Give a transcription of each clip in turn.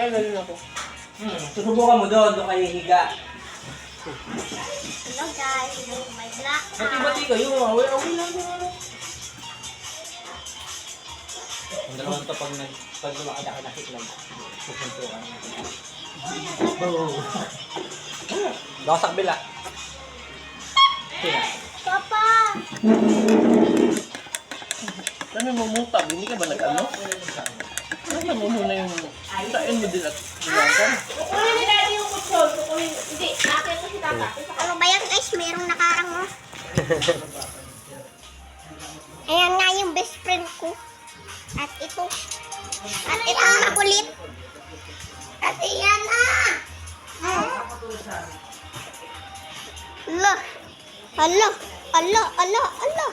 Na rin ako. Hmm, susubukan mo doon, doon kayo higa. Hello guys, may black Bati-bati kayo, away away lang yung ano. Ang dalawang to pag nag pag lumakadakadakit lang. Pupuntuan. Baka sa kabila. Kaya. Papa! Dami mo mutab, hindi ka ba nag-ano? Nasa mo muna yung... Tain mo din at bilasan. Kukunin ni Daddy yung kutsyon. Kukunin. Hindi, akin ko si Tata. Ano ba yan guys? Merong nakarang oh. Ayan nga yung best friend ko. At ito. At ito ang makulit. At iyan na! Ala! Ala! Ala! Ala! Ala!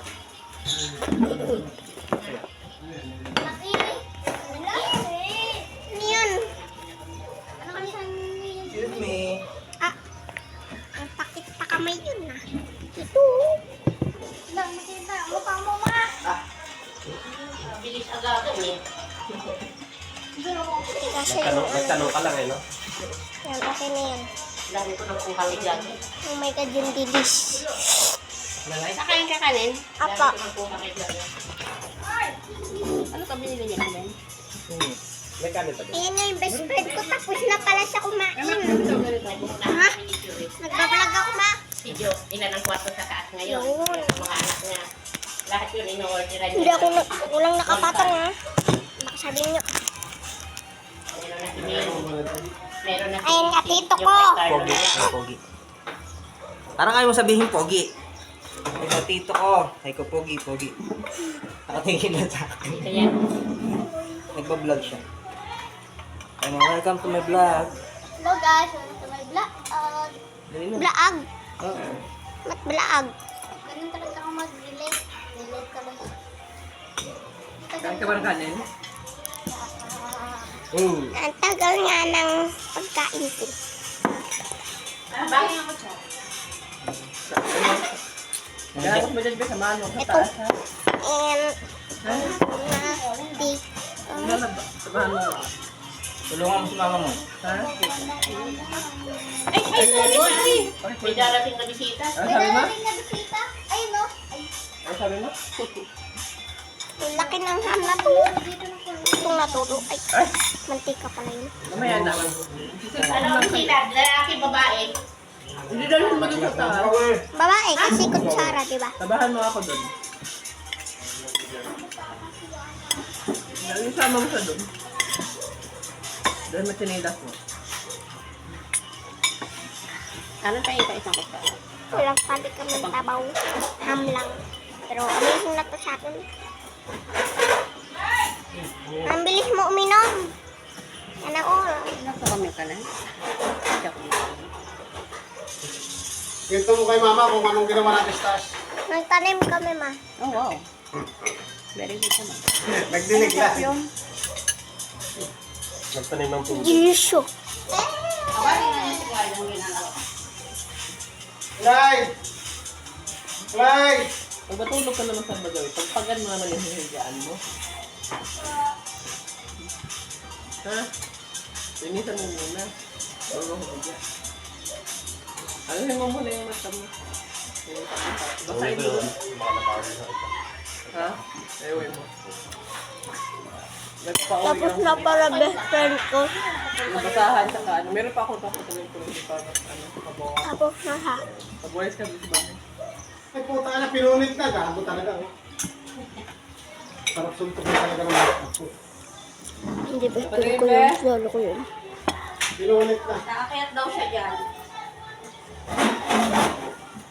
Agagan eh. Yung ano. Nagtanong ka lang eh, no? Yan, okay na yan. Dami ko ng kuhalik dyan. Oh my God, yung dilis. Nanay? Nakain ka kanin? Apa. Dami ko ng kuhalik dyan. Ano ka binili niya kanin? Hmm. May kanin pa din. Ayan nga yung best friend ko. Tapos na pala siya kumain. Ha? Nagbablog ako ma. Jo, ilan ang kwarto sa taas ngayon? Yun. Yung mga anak niya. Lahat yun ino-orderan Hindi ako, na, ako lang nakapatong ha. Baka sabihin niyo. Meron na si. Meron na si Ayan nga, tito ko. Pogi. pogi. Parang ayaw mo sabihin pogi. Ikaw, tito ko. Ay ko, pogi, pogi. Nakatingin na sa akin. Yan. Nagbablog siya. Ay, welcome to my vlog. Hello guys, welcome to my vlog. Uh, blaag. Oo. Mat blaag. Kain ka ba ng kanin? Mm. Ang tagal nga ng pagkain ko. Bakit ako siya? Ako ba dyan sa mano? Sa Ito. taas ha? And, Ha? na, di, Ano ba? Sa? Tulungan mo si mama mo. Ha? Ay, ay, sorry, sorry. May darating na bisita. Sabi mo? na bisita. Ay, no. Ay, sabi mo? Ang laki ng ham na to. Itong natulo. Ay, mantika pala yun. Mamaya na. Ano ang bisita? Lalaki, babae. Hindi dalhin mo dun sa taas. Babae, kasi kutsara, di ba? Tabahan mo ako dun. Yung sama mo sa dun. Dahil mo tinilas mo. Ano tayo pa isang kusa? Walang pali kami tabaw. Ham lang. Pero amazing na to sa akin. Ang bilis mo uminom. Yan. Nasa kami ka na? Kwento mo kay mama kung anong ginawa natin sa taas. Nagtanim kami, ma. Oh, wow. Very good naman. Nagdinig lang. Yung Nagtanim ng puso. Yusho. Clyde! Clyde! Pag matulog ka naman sa bagay, pagpagan mo naman yung hinihigaan mo. Ha? Linisan mo muna. Bago ako bigya. Alahin mo muna yung mata mo. Yung mata mo. Basahin mo. Ha? Ewan mo. Nagpa-uwi Tapos na para best friend ko. Yung basahan sa ano. Meron pa akong papatuloy ko lang para ano, pabawa. Tapos na ha. Pabuhay ka dito ba? Ay puta ka na, pinunit na. Gago talaga. Oh. Sarap suntok na talaga ng mga Hindi best friend ko yun. Lolo ko yun. Pinunit na. Nakakayat daw siya dyan.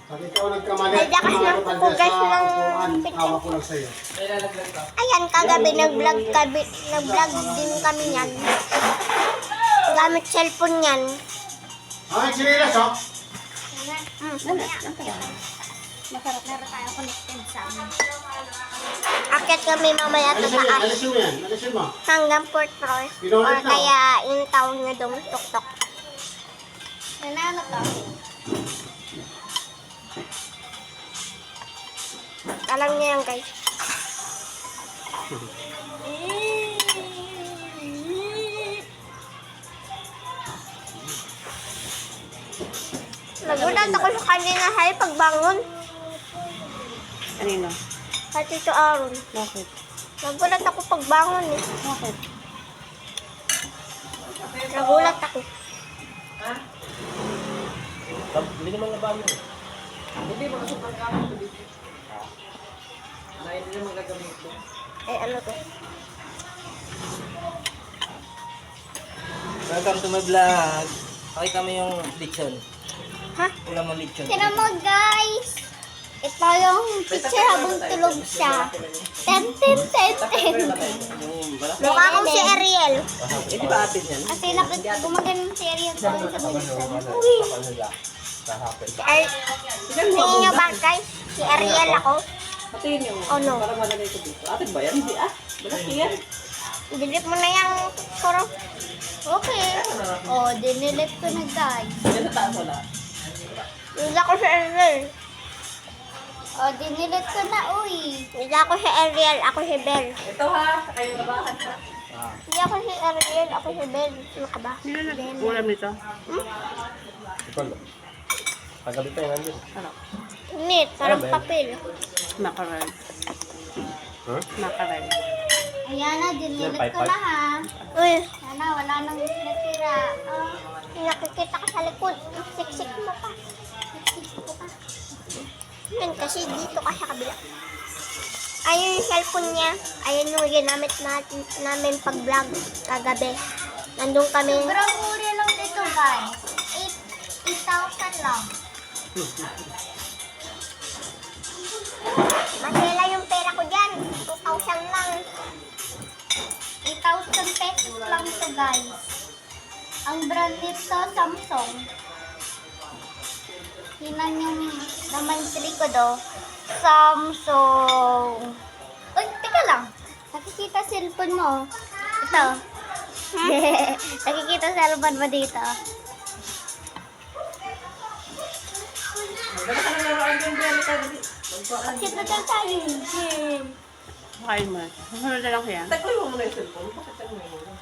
Pag ikaw nagkamali, lang ka po, dyan sa ng upuan, hawak ko lang sa'yo. Ayan, kagabi nag-vlog kami, nag-vlog din kami yan. Gamit cellphone yan. Ay, sinilas oh! Mm. Masarap na tayo connected sa amin. Akit kami mamaya sa taas. Alisin mo yan. Mo. Hanggang fourth floor. Or kaya yung town na doon, tuktok. Nanano to? Alam niya yan guys. Nagulat ako sa kanina hay pagbangon. Kanino? Sa Tito Aaron. Bakit? Nagulat ako pagbangon eh. Bakit? Nagulat ako. Hindi naman laban mo. Eh ano to? Welcome to my vlog. Pakita mo yung lechon. Ha? Wala mo lechon. Tinan mo guys! Ito yung teacher habang tulog siya. Ten, ten, ten, ten. Mukha akong si Ariel. Eh, di ba atin yan? Kasi napit gumagano si Ariel sa sa minsan. Uy! Si Ar- Tingin nyo ba guys? Si Ariel ako? Patingin yung Oh no. para malagay ko dito. Atin ba yan? Hindi ah. Balas yan. Delete mo na yung puro. Okay. Oh, dinilit ko na guys. Yan sa taas wala. Ako si Ariel. Oh, dinilit ko na, uy. Hindi ako si Ariel, ako si Belle. Ito ha. Kayo na ba? Hindi ako si Ariel, ako si Belle. Ano ka ba? Sino nag-ulam nito? Pagabi pa yan nandun. Ano? Init, parang Ano ba yan? papel. Mackerel. Huh? Mackerel. Ayan na, dinilit ko na ha. Uy. Sana, wala nang natira. Oh, nakikita ka sa likod. Siksik mo pa. Yan, kasi dito ka sa kabila. Ayun yung cellphone niya. Ayun yung ginamit natin, namin pag-vlog kagabi. Nandun kami. Sobrang mura lang dito, guys. 8,000 lang. Masela yung pera ko dyan. 2,000 lang. 8,000 pesos lang to guys. Ang brand nito, Samsung. Tingnan yung naman sa likod oh. Samsung. Uy, teka lang. Nakikita cellphone mo. oh. Ito. Nakikita cellphone mo dito. Bakit na tayo tayo? Jim? Kain mo. Susunod na lang siya. Tagoy mo muna yung cellphone. Bakit tagoy mo muna?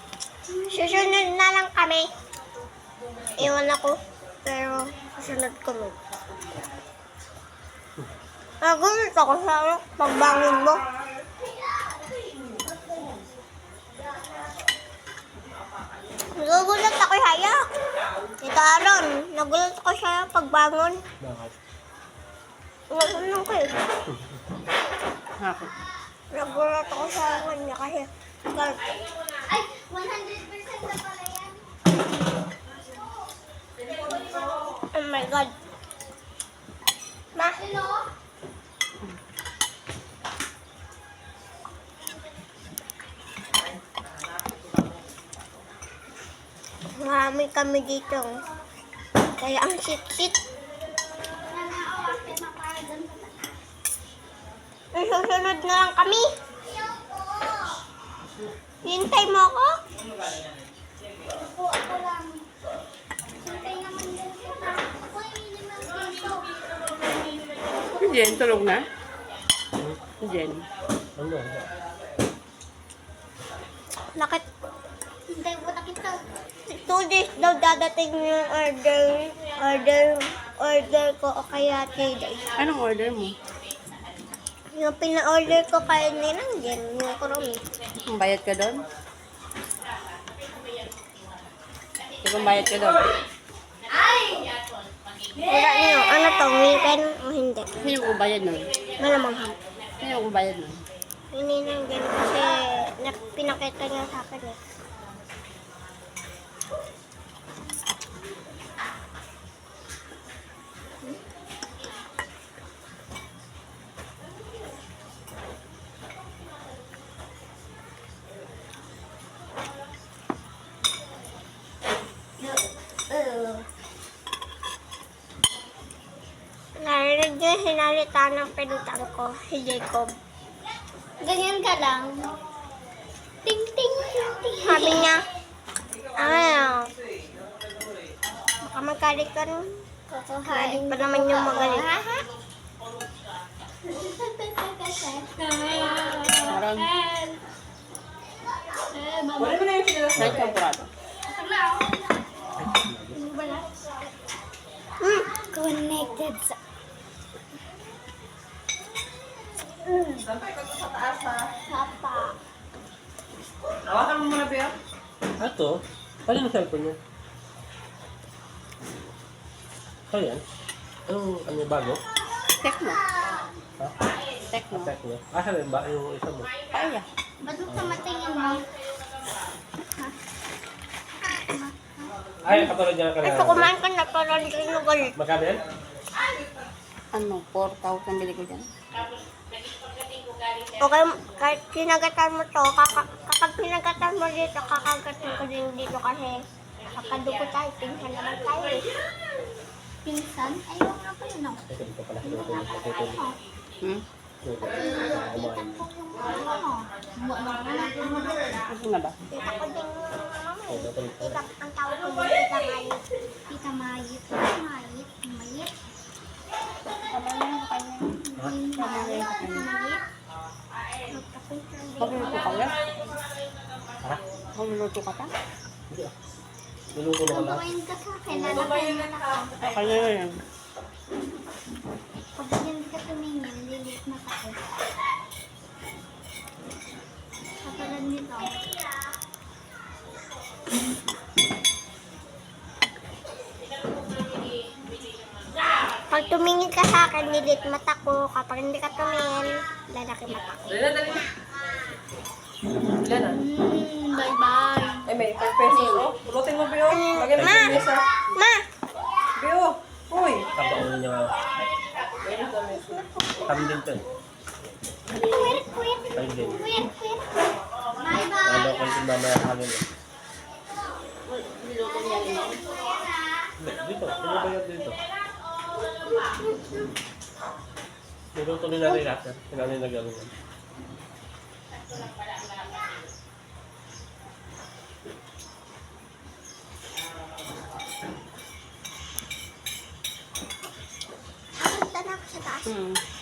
Susunod na lang kami. Iwan ako. Pero susunod kami. Nagulat ako sa ano, pagbangon mo. Nagulat ako sa'yo. Ito Aaron, nagulat ako sa'yo pagbangon. Bakit? Nagulat ko eh. Bakit? Nagulat ako sa kanya kasi Ay, 100% na pala yan. Oh my God. Ma? Marami kami dito. Kaya ang sit-sit. Susunod na lang kami. Hintay mo ako? Opo, ako lang. Hintay naman din kita. Ako hindi naman dito. Jen, tulog na? Jen. Ano? Bakit? Hintay mo na kita. Two days daw dadating yung order, order, order ko o kaya three days. Anong order mo? Yung pina-order ko kay Ninang din, yung kurumi. Kung bayad ka doon? Kung bayad ka doon? Wala niyo, ano to, weekend o hindi? Sino kung bayad nun? Malamang ham. Sino kung bayad nun? Yung Ninang din kasi na, pinakita niya sa akin eh. Niya sinalita ng pinutang ko, si Jacob. Ganyan ka lang. Ting, ting, ting, ting. Sabi niya, ano, baka magalit ka rin. Magalit pa naman yung magalit. Parang... Kahit champurado. Hmm, Dedsa. Sampay ko sa taas ha. Papa. Hawakan mo muna, Bea. Ato? Ano yung cellphone niya? Ano yan? Anong ano bago? Tekno. Ha? Tekno. Attack niya? Ah, sabi ba? Yung isa mo? Kaya. Ba't mo kamatingin mo? Ay, katulad niya ka Ito, kumain ka na para hindi kayo galit. Magkano yan? Ano, 4,000 bili ko dyan. Okay, kahit kinagatan mo to, kaka, kapag kinagatan mo dito, kakagatin ko din dito kasi kakadugo tayo, pinsan naman tayo eh. Pinsan? Ayaw nga pa yun oh. Ito dito. Ito dito. Hmm? Pinsan ko yung ano, wala. Ano na ba? Tita ko din eh. Tita, ang tawag ko din, tita Mayit. Tita Mayit. Tita Mayit. Mayit. Na yung kanya. Mayit. Pagluluto ka ulit? Ha? Pagluluto ka pa? Hindi ah. Niluto na ka na. Tumayin ka sa akin, lalakayin na ako. Kaya yun. Pag hindi ka tumingin, lilit na ako. Katulad nito. Pag tumingin ka sa akin, lilit mata ko. Kapag hindi ka tumingin, lalaki mata ko. Dali na, dali na. Ilan na? Mm, bye-bye. Eh, may 5 pesos, oh. Pulutin mo, Beo. Lagyan mo Ma! sa mesa. Ma! Beo! Uy! Tabaon niya. Kami din to. eh. Quit, quit, Kami din. quit, quit. Bye-bye. Ano ko yung mamaya eh. Rin. Hindi, Dito. Ba yan dito? Niluto nila rin natin. Kailangan yan. Na ako sa taas. Hmm.